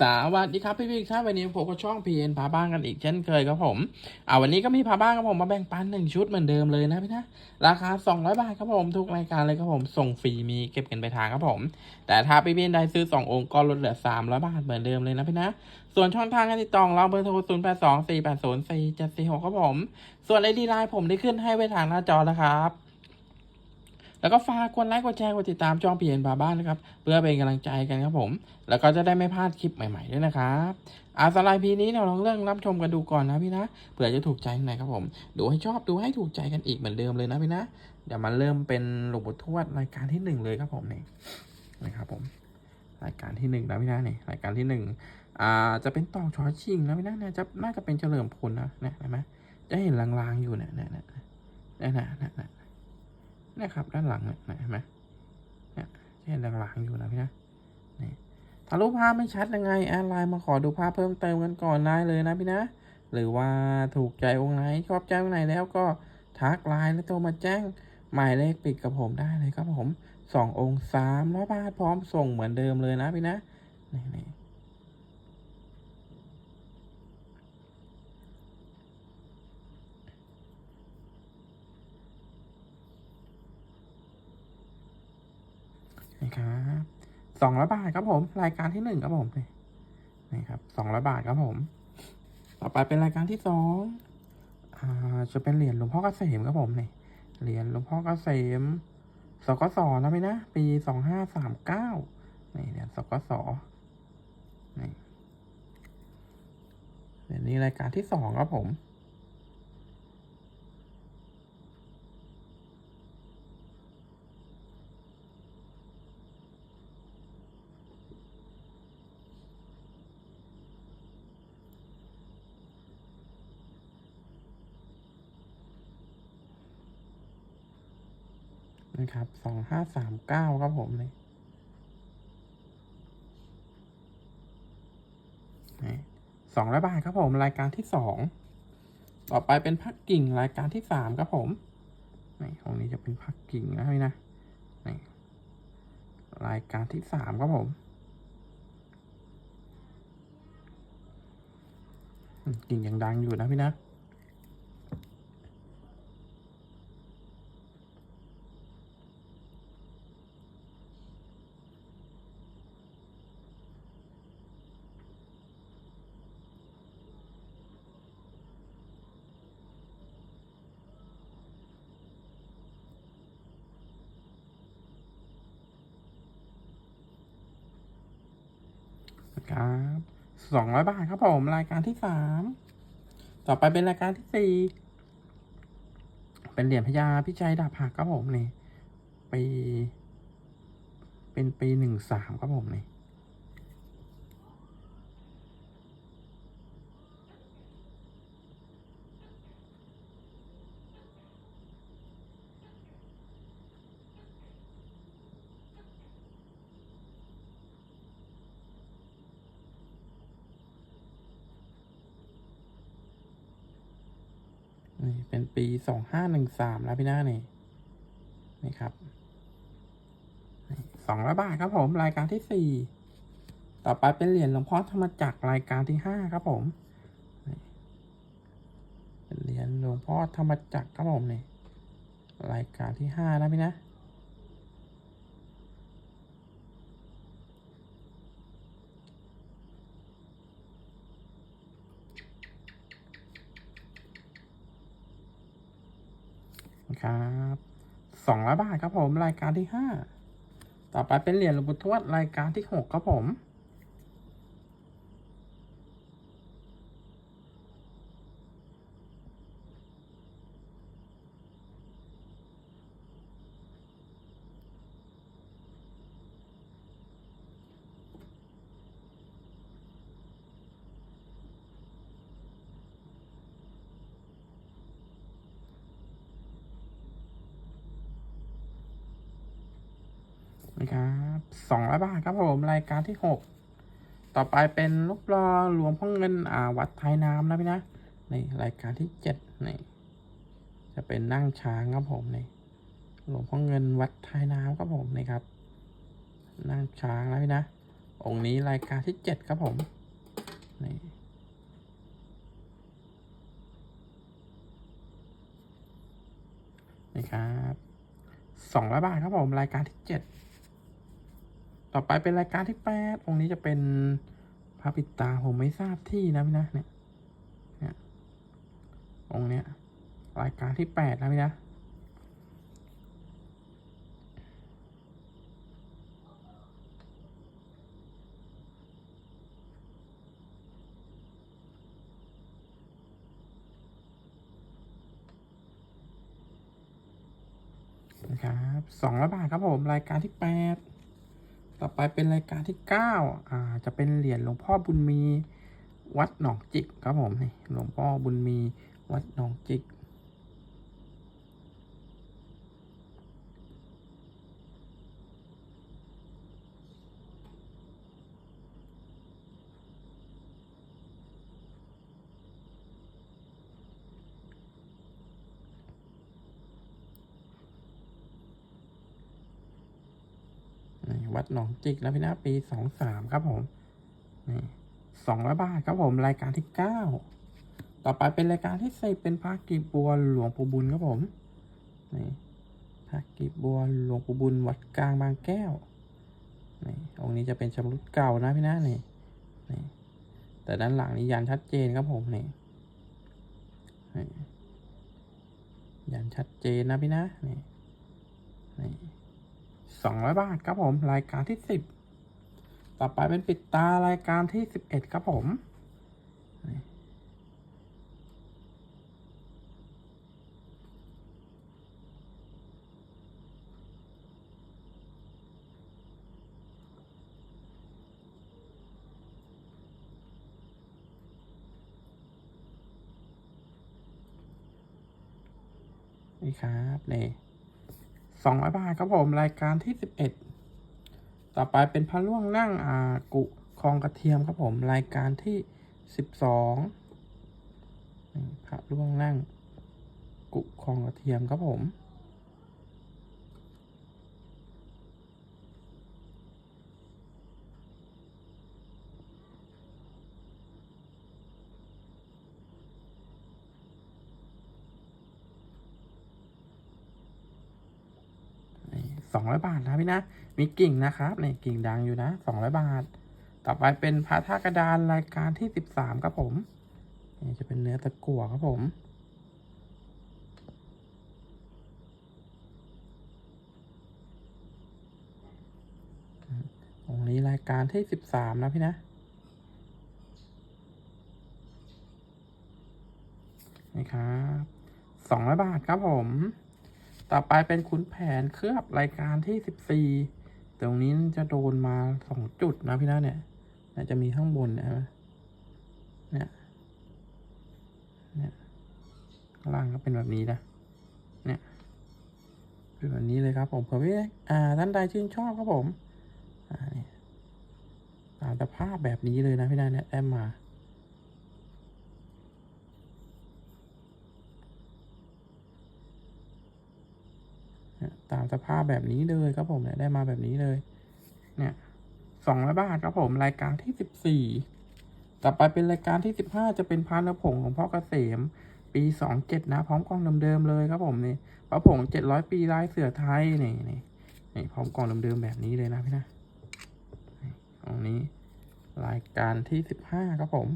สวัสดีครับพี่พี่ครับวันนี้ผมก็ช่องพีเอ็นพาบ้านกันอีกเช่นเคยครับผมอ่าวันนี้ก็มีพาบ้านครับผมมาแบ่งปันหนึ่งชุดเหมือนเดิมเลยนะพี่นะราคา 200 บาทครับผมทุกรายการเลยครับผมส่งฟรีมีเก็บเงินไปทางครับผม แต่ถ้าพี่พี่ๆใดซื้อ 2 องค์ก็ลดเหลือ 300 บาทเหมือนเดิมเลยนะพี่นะส่วนช่องทางการติดต่อเราเบอร์โทร0 8 2 4 8 0 4 7 4 6ครับผม ส่วนไอดีไลน์ผมได้ขึ้นให้ไว้ทางหน้าจอแล้วครับ แล้วก็ฝากกดไลค์กดแชร์กดติดตามช่องเปลี่ยนบาบ้านนะครับ เพื่อเป็นกำลังใจกันครับผม แล้วก็จะได้ไม่พลาดคลิปใหม่ๆด้วยนะครับอาสไลด์พีนี้เราลองเรื่องรับชมกันดูก่อนนะพี่นะเผื่อจะถูกใจไหนครับผม ดูให้ชอบดูให้ถูกใจกันอีกเหมือนเดิมเลยนะพี่นะเดี๋ยวมาเริ่มเป็นหลวงปู่ทวดรายการที่หนึ่งเลยครับผมนี่นะครับผม รายการที่หนึ่งนะพี่นะนี่รายการที่หนึ่งอ่าจะเป็นต่อชอชิงนะพี่นะเนี่ยจะน่าจะเป็นเฉลิมพลนะเนี่ยเห็นไหมจะเห็นลางๆอยู่เนี่ยเนี่ยเนี่ยเนี่ยเนี่ย นี่ยนะครับ ด้านหลังเนี่ยเห็นไหมเนี่ยจะเห็นหลางๆอยู่นะพี่นะนี่ถ้ารูปภาพไม่ชัดยังไงแอดไลน์มาขอดูภาพเพิ่มเติมกันก่อนได้เลยนะพี่นะ หรือว่าถูกใจองค์ไหนชอบใจองค์ไหนแล้วก็ทักไลน์แล้วโทรมาแจ้งหมายเลขปิดกับผมได้เลยครับผมสององค์สามร้อยบาทพร้อมส่งเหมือนเดิมเลยนะพี่นะนี่ นี่ครับสองร้อยบาทครับผม รายการที่หนึ่งครับผมนี่นี่ครับสองร้อยบาทครับผม ต่อไปเป็นรายการที่สองอ่าจะเป็นเหรียญหลวงพ่อเกษมครับผมนี่เหรียญหลวงพ่อเกษมสกสนะพี่นะปีสองห้าสามเก้านี่เหรียญสกสนี่เหรียญนี้รายการที่สองครับผม นะครับสองห้าสามเก้าครับผมนี่สองร้อยบาทครับผมรายการที่สองต่อไปเป็นพักกิ่งรายการที่สามครับผมนี่ของนี้จะเป็นพักกิ่งนะพี่นะนี่รายการที่สามครับผมกิ่งยังดังอยู่นะพี่นะ ครับสองร้อยบาทครับผมรายการที่สามต่อไปเป็นรายการที่สี่เป็นเหรียญพญาพิชัยดาบหักครับผมนี่ปีเป็นปีหนึ่งสามครับผมนี่ นี่เป็นปีสองห้าหนึ่งสามแล้วพี่หน้านี่นี่ครับสองร้อยบาทครับผม รายการที่สี่ต่อไปเป็นเหรียญหลวงพ่อธรรมจักรรายการที่ห้าครับผมเป็นเหรียญหลวงพ่อธรรมจักรครับผมนี่รายการที่ห้านะพี่นะ ครับสองร้อยบาทครับผม รายการที่ห้าต่อไปเป็นเหรียญหลวงปู่ทวดรายการที่หกครับผม นะครับสองร้อยบาทครับผมรายการที่หกต่อไปเป็นลูกรอหลวงพ่อเงินอ่าวัดไทยน้ำนะพี่นะนี่รายการที่เจ็ดนี่จะเป็นนั่งช้างครับผมนี่หลวงพ่อเงินวัดไทยน้ำครับผมนี่ครับ นั่งช้างนะพี่นะ องค์นี้รายการที่เจ็ดครับผมนี่นี่ครับสองร้อยบาทครับผมรายการที่เจ็ด ต่อไปเป็นรายการที่แปดองค์นี้จะเป็นพระปิดตาผมไม่ทราบที่นะพี่นะเนี่ยเนี่ยองค์เนี้ยรายการที่แปดนะพี่นะครับสองร้อยบาทครับผม รายการที่แปด ต่อไปเป็นรายการที่เก้าอ่า จะเป็นเหรียญหลวงพ่อบุญมี วัดหนองจิกครับผมนี่หลวงพ่อบุญมี วัดหนองจิก นี่วัดหนองจิกนะพี่นะปีสองสามครับผมนี่สองร้อยบาทครับผมรายการที่เก้าต่อไปเป็นรายการที่สิบเป็นพระกีบบัวหลวงปู่บุญครับผมนี่พระกีบบัวหลวงปู่บุญวัดกลางบางแก้วนี่องค์นี้จะเป็นชำรุดเก่านะพี่นะนี่นี่แต่ด้านหลังนี้ยันชัดเจนครับผมนี่นี่ยันชัดเจนนะพี่นะนี่นี่ สองร้อยบาทครับผม รายการที่สิบต่อไปเป็นปิดตารายการที่สิบเอ็ดครับผมนี่นี่ครับนี่ สองร้อยบาทครับผมรายการที่สิบเอ็ดต่อไปเป็นพระล่วงนั่งอากุคองกระเทียมครับผมรายการที่สิบสองพระล่วงนั่งกุคองกระเทียมครับผม สองร้อยบาทนะพี่นะ มีกิ่งนะครับนี่กิ่งดังอยู่นะสองร้อยบาท ต่อไปเป็นพระท่ากระดานรายการที่สิบสามครับผมนี่จะเป็นเนื้อตะกั่วครับผมองนี้รายการที่สิบสามนะพี่นะนี่ครับสองร้อยบาทครับผม ต่อไปเป็นขุนแผนเคลือบรายการที่สิบสี่ตรงนี้จะโดนมาสองจุดนะพี่นะเนี่ยน่าจะมีข้างบนเนี่ยเนี่ยเนี่ยข้างล่างก็เป็นแบบนี้นะเนี่ยเป็นแบบนี้เลยครับผมเผื่อว่อ่าท่านใดชื่นชอบครับผมอ่าเนี่ยตามสภาพแบบนี้เลยนะพี่นะเนี่ยได้มา เนี่ย ตามสภาพแบบนี้เลยครับผมเนี่ยได้มาแบบนี้เลย เนี่ยสองร้อยบาทครับผมรายการที่สิบสี่ต่อไปเป็นรายการที่สิบห้าจะเป็นพานผงของพ่อเกษม ปีสองเจ็ดนะ พร้อมกล้องเดิมๆเลยครับผมนี่พระผงเจ็ดร้อยปีลายเสือไทยนี่นี่นี่พร้อมกล้องเดิมๆแบบนี้เลยนะพี่นะตรงนี้ รายการที่สิบห้าครับผม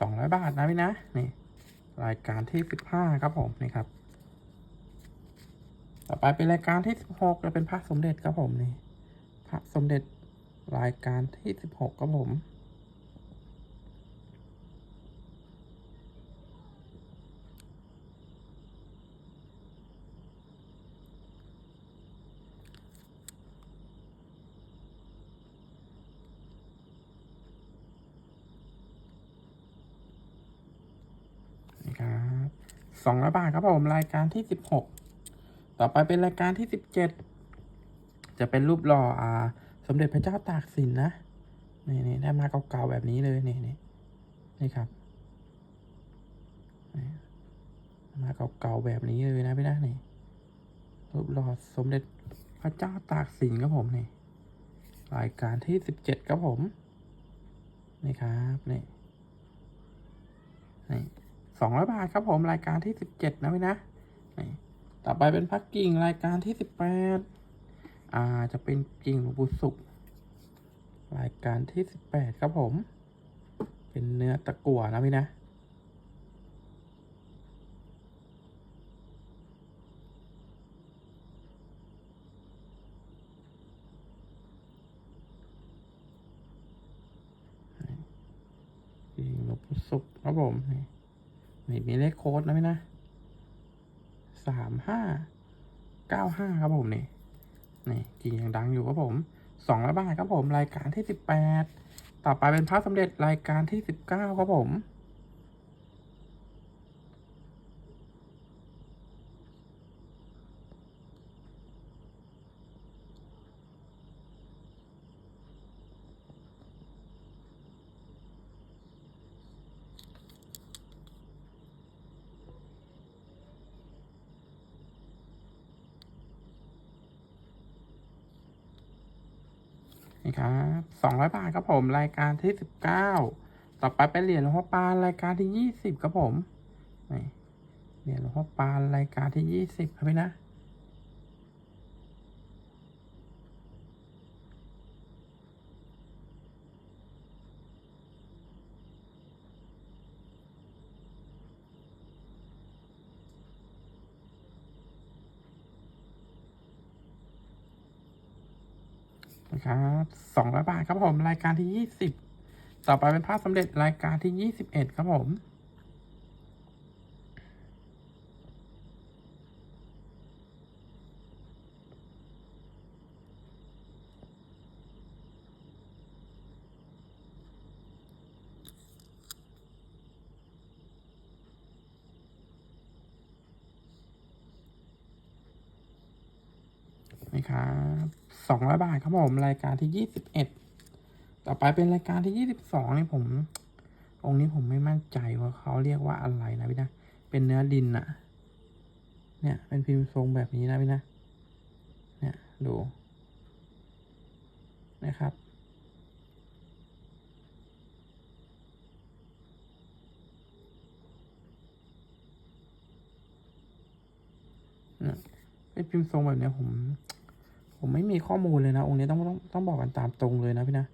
สองร้อยบาทนะพี่นะนี่รายการที่สิบห้าครับผมนี่ครับ ต่อไปเป็นรายการที่สิบหกจะเป็นพระสมเด็จครับผมนี่พระสมเด็จรายการที่สิบหกครับผม นี่ครับสองร้อยบาทครับผมรายการที่สิบหกต่อไปเป็นรายการที่สิบเจ็ดจะเป็นรูปหล่ออ่า สมเด็จพระเจ้าตากสินนะนี่นี่ได้มาเก่าๆแบบนี้เลยนี่นี่นี่ครับมาเก่าๆแบบนี้เลยนะพี่นะนี่รูปหล่อสมเด็จพระเจ้าตากสินครับผมนี่รายการที่สิบเจ็ดครับผมนี่ครับนี่นี่ สองร้อยบาทครับผมรายการที่สิบเจ็ดนะพี่นะต่อไปเป็นพักกิ่งรายการที่สิบแปดอ่าจะเป็นกิ่งหลวงปู่ศุกร์รายการที่สิบแปดครับผม เป็นเนื้อตะกั่วนะพี่นะกิ่งหลวงปู่ศุกร์ครับผมนี่ นี่มีเลขโค้ดนะพี่นะสามห้าเก้าห้าครับผมนี่นี่กิ่งยังดังอยู่ครับผมสองร้อยบาทครับผมรายการที่สิบแปดต่อไปเป็นพระสมเด็จรายการที่สิบเก้าครับผม นี่ครับสองร้อยบาทครับผม รายการที่สิบเก้าต่อไปเป็นเหรียญหลวงพ่อปานรายการที่ยี่สิบครับผมนี่เหรียญหลวงพ่อปานรายการที่ยี่สิบครับพี่นะ นะครับสองร้อยบาทครับผม รายการที่ยี่สิบต่อไปเป็นภาพสำเร็จรายการที่ยี่สิบเอ็ดครับผม นี่ค สองร้อยบาทครับผมรายการที่ยี่สิบเอ็ดต่อไปเป็นรายการที่ยี่สิบสองนี่ผมองค์นี้ผมไม่มั่นใจว่าเขาเรียกว่าอะไรนะพี่นะ เป็นเนื้อดินอะเนี่ยเป็นพิมพ์ทรงแบบนี้นะพี่นะ เนี่ยดูนะครับเนี่ยเป็นพิมพ์ทรงแบบนี้ผม ผมไม่มีข้อมูลเลยนะ องค์นี้ต้องต้องต้องบอกกันตามตรงเลยนะพี่นะ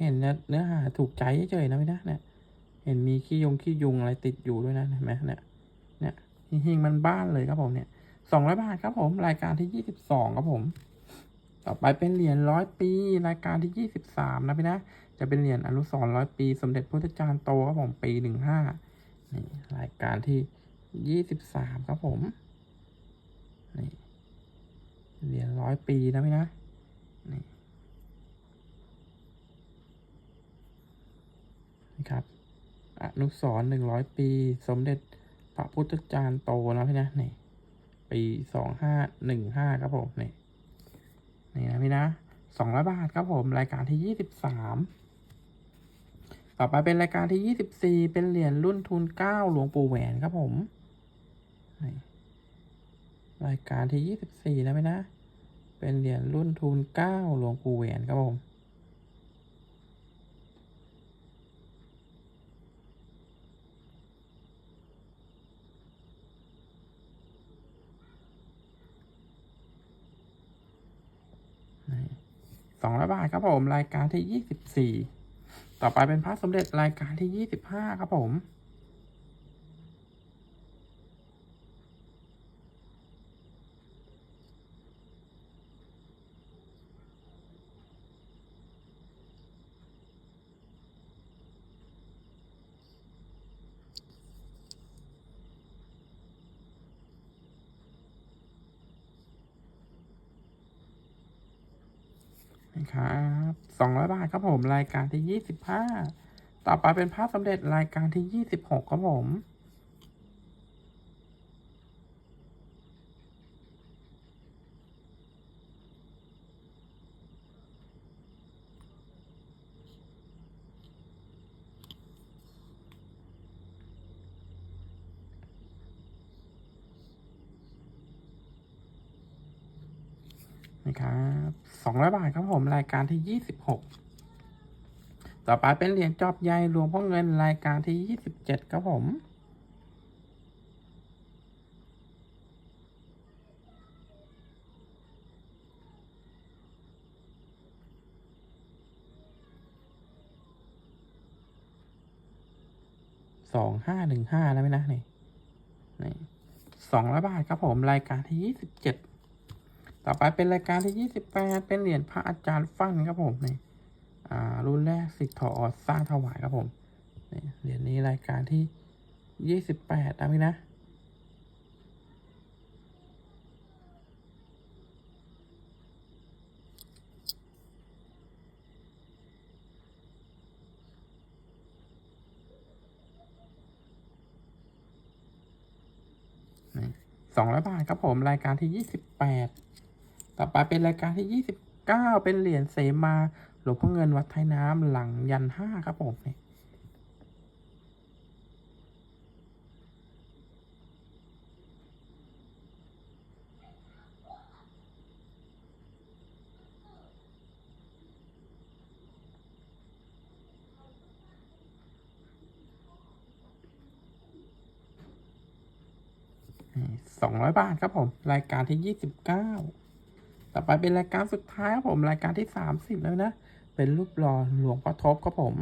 เห็นเนื้อหาถูกใจเฉยๆนะพี่นะเนี่ย เห็นมีขี้ยงขี้ยุงอะไรติดอยู่ด้วยนะเห็นไหมเนี่ย เนี่ยหิงๆมันบ้านเลยครับผมเนี่ยสองร้อยบาทครับผม รายการที่ยี่สิบสองครับผม ต่อไปเป็นเหรียญร้อยปี รายการที่ยี่สิบสามนะพี่นะ จะเป็นเหรียญอนุสรร้อยปี สมเด็จพระพุทธจารย์โตครับผมปีหนึ่งห้านี่รายการที่ยี่สิบสามครับผมนี่ เหรียญร้อยปีนะพี่นะนี่นครับอนุสรหนึ่งร้อยปี สมเด็จพระพุทธจารย์โตนะพี่นะนี่ปีสองห้าหนึ่งห้าครับผมนี่นี่นะพี่นะสองร้อยบาทครับผมรายการที่ยี่สิบสามต่อไปเป็นรายการที่ยี่สิบสี่เป็นเหรียญรุ่นทุนเก้าหลวงปู่แหวนครับผมนี่ รายการที่ยี่สิบสี่นะพี่นะ เป็นเหรียญรุ่นทุนเก้าหลวงปู่แหวนครับผม สองร้อยบาทครับผม รายการที่ยี่สิบสี่ต่อไปเป็นพระสมเด็จรายการที่ยี่สิบห้าครับผม นะครับสองร้อยบาทครับผมรายการที่ยี่สิบห้าต่อไปเป็นภาพสำเร็จรายการที่ยี่สิบหกครับผม 200 บาทครับผมรายการที่ 26 ต่อไปเป็นเหรียญจอบใหญ่หวมพ่อเงินรายการที่ 27 ครับผมสองห้าหนึ่งห้าแล้วไหมนะนี่นี่สองร้อยบาทครับผม รายการที่ยี่สิบเจ็ด ต่อไปเป็นรายการที่ยี่สิบแปดเป็นเหรียญพระอาจารย์ฟั่นครับผมนี่อ่ารุ่นแรกสิทธิ์ถออสร้างถวายครับผมนี่เหรียญนี้รายการที่ยี่สิบแปดนะพี่นะสองร้อยบาทครับผม รายการที่ยี่สิบแปด ต่อไปเป็นรายการที่ยี่สิบเก้าเป็นเหรียญเสมาหลวงพ่อเงินวัดไทยน้ำหลังยันห้าครับผมนี่สองร้อยบาทครับผม รายการที่ยี่สิบเก้า ต่อไปเป็นรายการสุดท้ายครับผมรายการที่สามสิบแล้วนะ เป็นรูปหล่อหลวงพ่อทบครับผม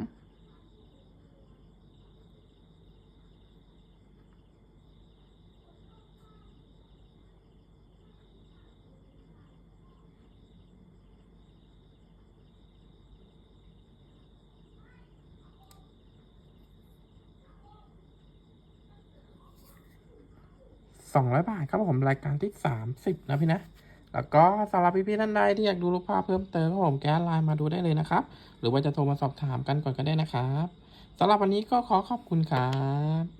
สองร้อยบาทครับผมรายการที่สามสิบนะพี่นะ แล้วก็สำหรับพี่ๆท่านใดที่อยากดูรูปภาพเพิ่มเติมครับผมแกสไลน์มาดูได้เลยนะครับ หรือว่าจะโทรมาสอบถามกันก่อนก็ได้นะครับสำหรับวันนี้ก็ขอขอบคุณครับ